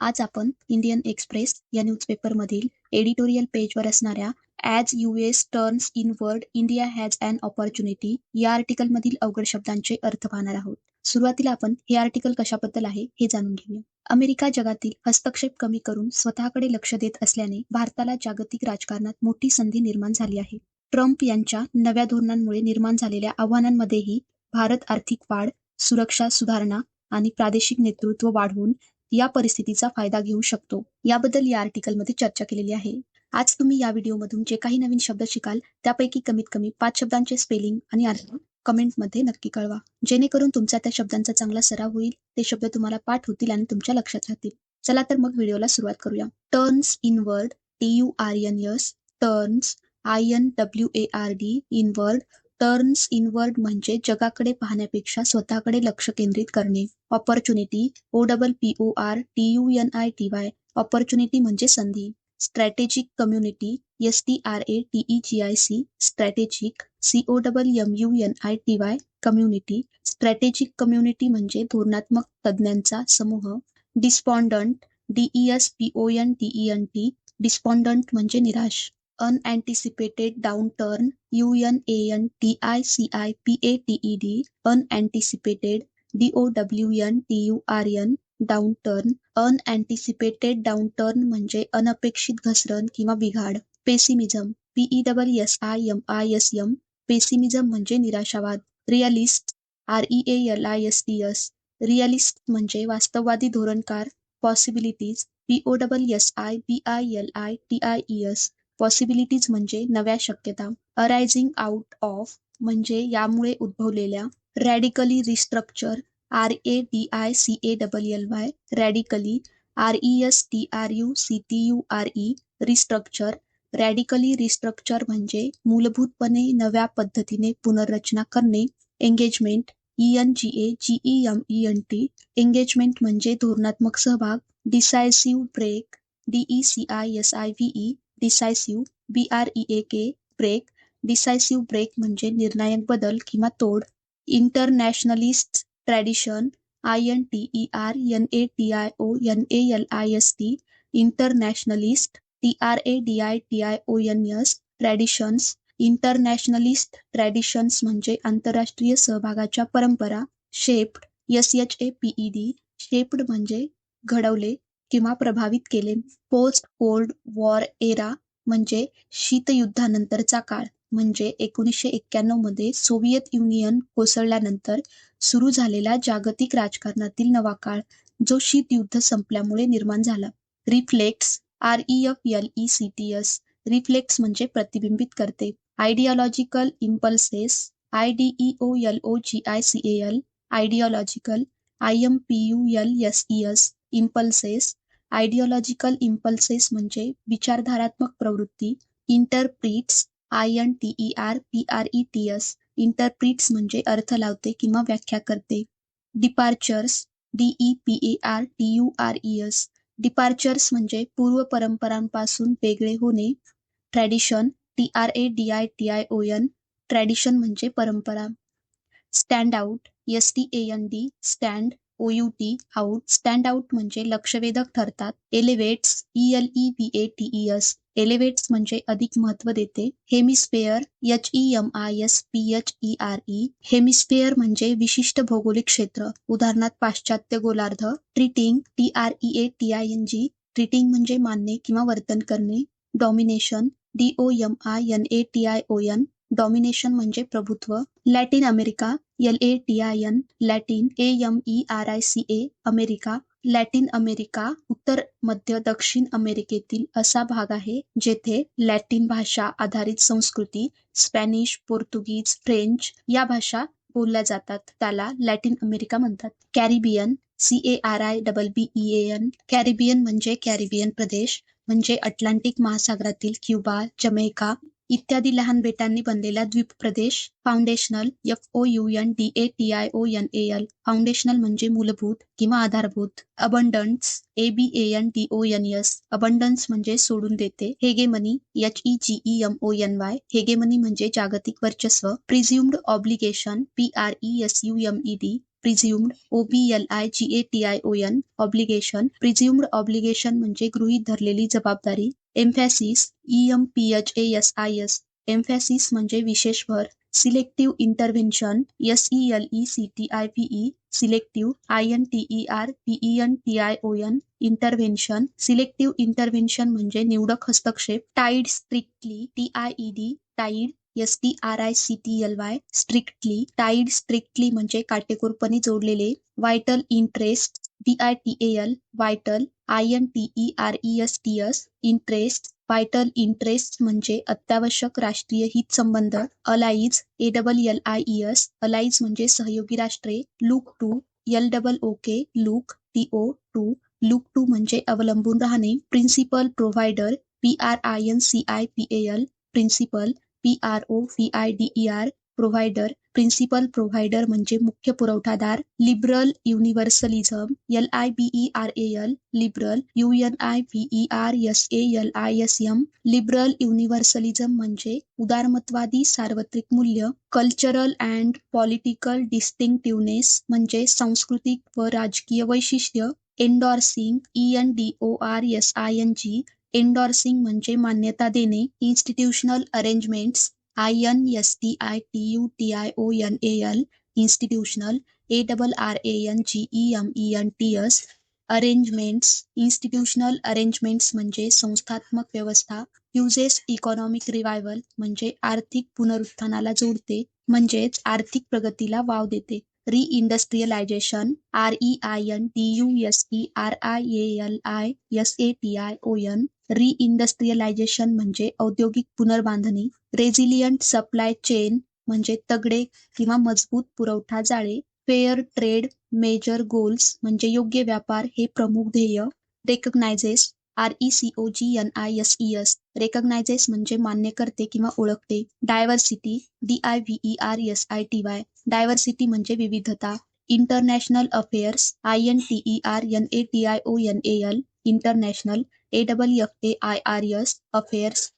आज आपण Indian Express या न्यूजपेपरमधील एडिटोरियल पेजवर असणाऱ्या as U S turns inward India has an opportunity या आर्टिकलमधील अवघड शब्दांचे अर्थ पाहणार आहोत. सुरुवातीला आपण हे आर्टिकल कशाबद्दल आहे हे जाणून घेऊया. अमेरिका जगातील हस्तक्षेप कमी करून स्वतःकडे लक्ष देत असल्याने भारताला जागतिक राजकारणात मोठी संधी निर्माण झाली आहे. ट्रम्प यांच्या नव्या धोरणांमुळे निर्माण झालेल्या आव्हानांमध्येही भारत आर्थिक वाढ सुरक्षा सुधारणा आणि प्रादेशिक नेतृत्व वाढवून या परिस्थितीचा फायदा घेऊ शकतो. याबद्दल या आर्टिकलमध्ये चर्चा केलेली आहे. आज तुम्ही या व्हिडिओमधून जे काही नवीन शब्द शिकाल त्यापैकी कमीत कमी पाच शब्दांचे स्पेलिंग आणि अर्थ कमेंटमध्ये नक्की कळवा. जेणेकरून तुमचा त्या शब्दांचा चांगला सराव होईल ते शब्द तुम्हाला पाठ होतील आणि तुमच्या लक्षात राहतील. चला तर मग व्हिडिओला सुरुवात करूया. Turns inward T U R N S turns I N W A R D inward turns inward म्हणजे जगाकडे पाहण्यापेक्षा स्वतःकडे लक्ष केंद्रित करणे. Opportunity O double P O R T U N I T Y opportunity म्हणजे संधी. Strategic community S T R A T E G I C strategic C O double M U N I T Y community strategic community म्हणजे धोरणात्मक तज्ज्ञांचा समूह. Despondent D E S P O N D E N T despondent म्हणजे निराश. Unanticipated downturn UNANTICIPATED unanticipated DOWNTURN डाऊनटर्न अनअँटिसिपेटेड डाऊनटर्न म्हणजे अनपेक्षित घसरण किंवा बिघाड pessimism P E double S I M I S M pessimism म्हणजे निराशावाद realist R E L I S T S realist म्हणजे वास्तववादी धोरणकार possibilities P O double S I B I L I T I E S possibilities म्हणजे नव्या शक्यता. Arising out of म्हणजे यामुळे उद्भवलेल्या radically restructure R A D I C A double L Y radically R E S T R U C T U R E restructure radically restructure म्हणजे मूलभूतपणे नव्या पद्धतीने पुनर्रचना करणे engagement E N G A G E M E N T engagement म्हणजे धोरणात्मक सहभाग decisive break D E C I S I V E decisive B R E A K break decisive break म्हणजे निर्णायक बदल किंवा तोड. Internationalist tradition I N T E R N A T I O N A L I S T internationalist T R A D I T I O N S traditions internationalist traditions म्हणजे आंतरराष्ट्रीय सहभागाच्या परंपरा. Shaped S H A P E D shaped म्हणजे घडवले. किंवा प्रभावित केले. Post cold war era म्हणजे शीतयुद्धानंतरचा काळ म्हणजे एकोणीसशे एक्क्याण्णवमध्ये सोव्हिएत युनियन कोसळल्यानंतर सुरू झालेला जागतिक राजकारणातील नवा काळ जो शीतयुद्ध संपल्यामुळे निर्माण झाला. Reflects R E F L E C T S reflects म्हणजे प्रतिबिंबित करते. Ideological impulses I D E O L O G I C A L ideological I M P U L S E S impulses ideological impulses म्हणजे विचारधारात्मक प्रवृत्ती interprets I N T E R P R E T S interprets म्हणजे अर्थ लावते किंवा व्याख्या करते. Departures D E P A R T U R E S departures म्हणजे पूर्व परंपरांपासून वेगळे होणे. Tradition T R A D I T I O N tradition म्हणजे परंपरा. Stand out S T A N D stand O U T out stand out म्हणजे लक्षवेधक ठरतात. Elevates E L E V A T E S elevates म्हणजे अधिक महत्त्व देते. Hemisphere H E M I S P H E R E hemisphere म्हणजे विशिष्ट भौगोलिक क्षेत्र. उदाहरणार्थ पाश्चात्य गोलार्ध. Treating T R E A T I N G treating म्हणजे मानणे किंवा वर्तन करणे. Domination D O M I N A T I O N domination म्हणजे प्रभुत्व. Latin America L A T I N Latin A M E R I C A America. Latin America उत्तर मध्य दक्षिण अमेरिकेतील असा भाग आहे जेथे लॅटिन भाषा आधारित संस्कृती स्पॅनिश पोर्तुगीज फ्रेंच या भाषा बोलल्या जातात. त्याला लॅटिन अमेरिका म्हणतात. Caribbean C A R I double B E N Caribbean म्हणजे कॅरिबियन प्रदेश म्हणजे अटलांटिक महासागरातील क्युबा जमैका इत्यादी लहान बेटांनी बनलेला द्वीप प्रदेश foundational F O U N D A T I O N A L foundational म्हणजे मूलभूत किंवा आधारभूत. Abandons A B A N D O N S abandons म्हणजे सोडून देते. Hegemony H E G E M O N Y hegemony म्हणजे जागतिक वर्चस्व. Presumed obligation P R E S U M E D presumed O I G A T I O N obligation presumed obligation म्हणजे गृहीत धरलेली जबाबदारी. Emphasis E M P H A S I S emphasis म्हणजे विशेष भर. Selective intervention S E L E C T I P E selective I N T E R P E N T I O N intervention selective intervention म्हणजे निवडक हस्तक्षेप. Tied strictly T I E D tied S T R I C T L Y strictly tied strictly म्हणजे काटेकोरपणे जोडलेले. Vital interest B I T A L I N T E R E S T S interest vital interest म्हणजे अत्यावश्यक राष्ट्रीय हित संबंध allies A double L I E S allies म्हणजे सहयोगी राष्ट्रे look to L double O K look T O to look to म्हणजे अवलंबून राहणे principal provider P R I N C I P A L principal P R O V I D E R provider principal provider म्हणजे मुख्य पुरवठादार liberal universalism L I B E R A L liberal U N I V E R S A L I S M liberal universalism म्हणजे उदारमतवादी सार्वत्रिक मूल्य cultural and political डिस्टिंक्टिव्हनेस म्हणजे सांस्कृतिक व राजकीय वैशिष्ट्य endorsing E N D O R S I N G endorsing म्हणजे मान्यता देणे institutional arrangements I N S T I T U T I O N A L institutional A double R A N G E M E N T S arrangements institutional arrangements म्हणजे संस्थात्मक व्यवस्था uses economic revival म्हणजे आर्थिक पुनरुत्थानाला जोडते म्हणजेच आर्थिक प्रगतीला वाव देते. Reindustrialisation R E I N T U S E R I A L I S A T I O N reindustrialisation म्हणजे औद्योगिक पुनर्बांधणी रेझिलियंट सप्लाय चेन म्हणजे तगडे किंवा मजबूत पुरवठा जाळे फेअर ट्रेड मेजर गोल्स म्हणजे योग्य व्यापार हे प्रमुख ध्येय recognises R E C O G N I S E S recognises म्हणजे मान्य करते किंवा ओळखते diversity D I V E R S I T Y diversity म्हणजे विविधता international affairs I N T E R N A T I O N A L international A double F A I R S affairs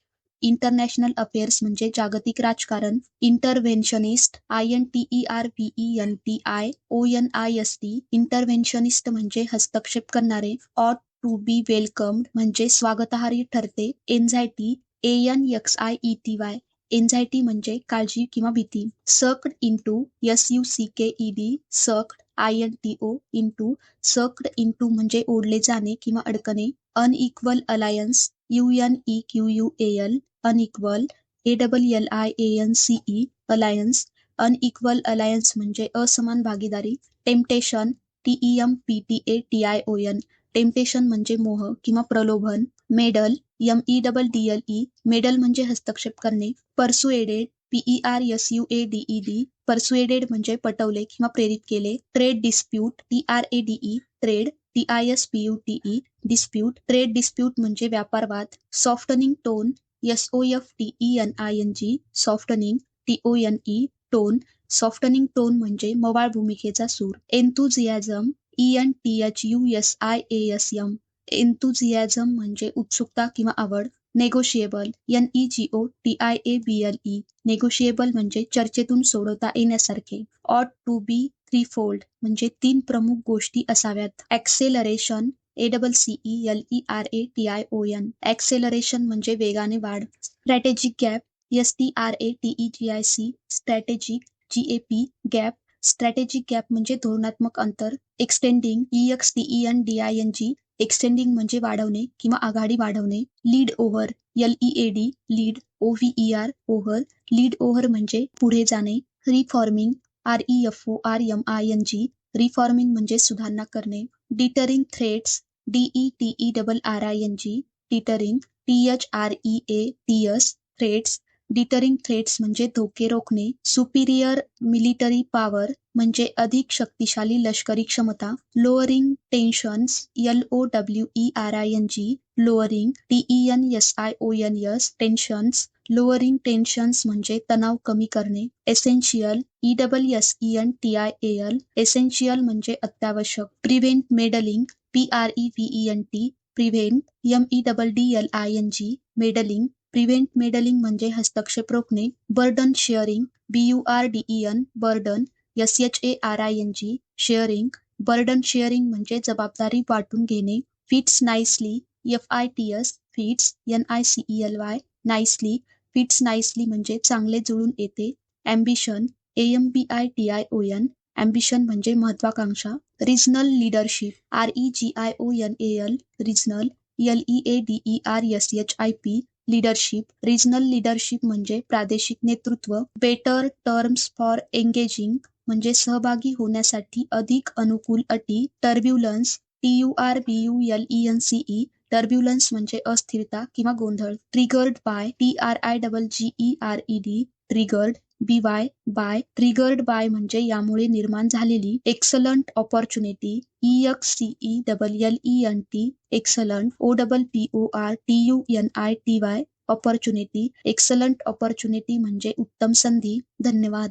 international affairs म्हणजे जागतिक राजकारण. Interventionist I N T E R V E N T I O N I S T interventionist म्हणजे हस्तक्षेप करणारे. ऑट to B welcomed म्हणजे स्वागताहार्य ठरते. Anxiety A N X I E T Y anxiety म्हणजे काळजी किंवा भीती. Sucked into S U C K E D sucked I N T O into sucked into म्हणजे ओढले जाणे किंवा अडकणे unequal alliance U N E Q U A L unequal A double L I A N C E alliance unequal alliance म्हणजे असमान भागीदारी temptation T E M P T A T I O N temptation म्हणजे मोह किंवा प्रलोभन meddle M E double D L E meddle म्हणजे हस्तक्षेप करणे persuaded P E R S U A D E D persuaded म्हणजे पटवले किंवा प्रेरित केले. Trade dispute T R A D E trade T I S P U T E dispute trade dispute म्हणजे व्यापारवाद. Softening tone S O F T E N I N G softening T O N E tone softening tone म्हणजे मवाळ भूमिकेचा सूर. Enthusiasm E N T H U S I A S M enthusiasm म्हणजे उत्सुकता किंवा आवड. Negotiable N E G O T I A B L E negotiable म्हणजे चर्चेतून सोडवता येण्यासारखे. Ought to be threefold म्हणजे तीन प्रमुख गोष्टी असाव्यात. Acceleration A double C E L E R A T I O N acceleration म्हणजे वेगाने वाढ. Strategic gap S T R A T E G I C strategic G A P gap strategic gap म्हणजे धोरणात्मक अंतर. Extending E X T E N D I N G extending म्हणजे वाढवणे किंवा आघाडी वाढवणे lead over L E A D lead O V E R over lead over म्हणजे पुढे जाणे reforming R E F O R M I N G reforming म्हणजे सुधारणा करणे deterring threats D E T E double R I N G deterring T H R E A T S threats deterring threats म्हणजे धोके रोखणे Superior military power म्हणजे अधिक शक्तिशाली लष्करी क्षमता lowering tensions L O W E R I N G lowering T E N S I O N S tensions lowering tensions म्हणजे तणाव कमी करणे essential E double S E N T I A L essential म्हणजे अत्यावश्यक prevent meddling P R E V N T prevent M E double D L I N G meddling prevent meddling म्हणजे हस्तक्षेप रोखणे burden sharing B U R D E N burden S H A R I N G sharing burden sharing म्हणजे जबाबदारी वाटून घेणे fits nicely F I T S fits N I C E L Y nicely fits nicely म्हणजे चांगले जुळून येते ambition A M B I T I O N ambition म्हणजे महत्वाकांक्षा regional leadership R E G I O N A L regional L E A D E R S H I P leadership regional leadership म्हणजे प्रादेशिक नेतृत्व better terms for engaging म्हणजे सहभागी होण्यासाठी अधिक अनुकूल अटी turbulence T U R B U L E N C E turbulence म्हणजे अस्थिरता किंवा गोंधळ triggered by T R I double G E R E D triggered B Y by triggered by म्हणजे यामुळे निर्माण झालेली excellent opportunity E X C E double L E N T excellent O double P O R T U N I T Y opportunity excellent opportunity म्हणजे उत्तम संधी. धन्यवाद.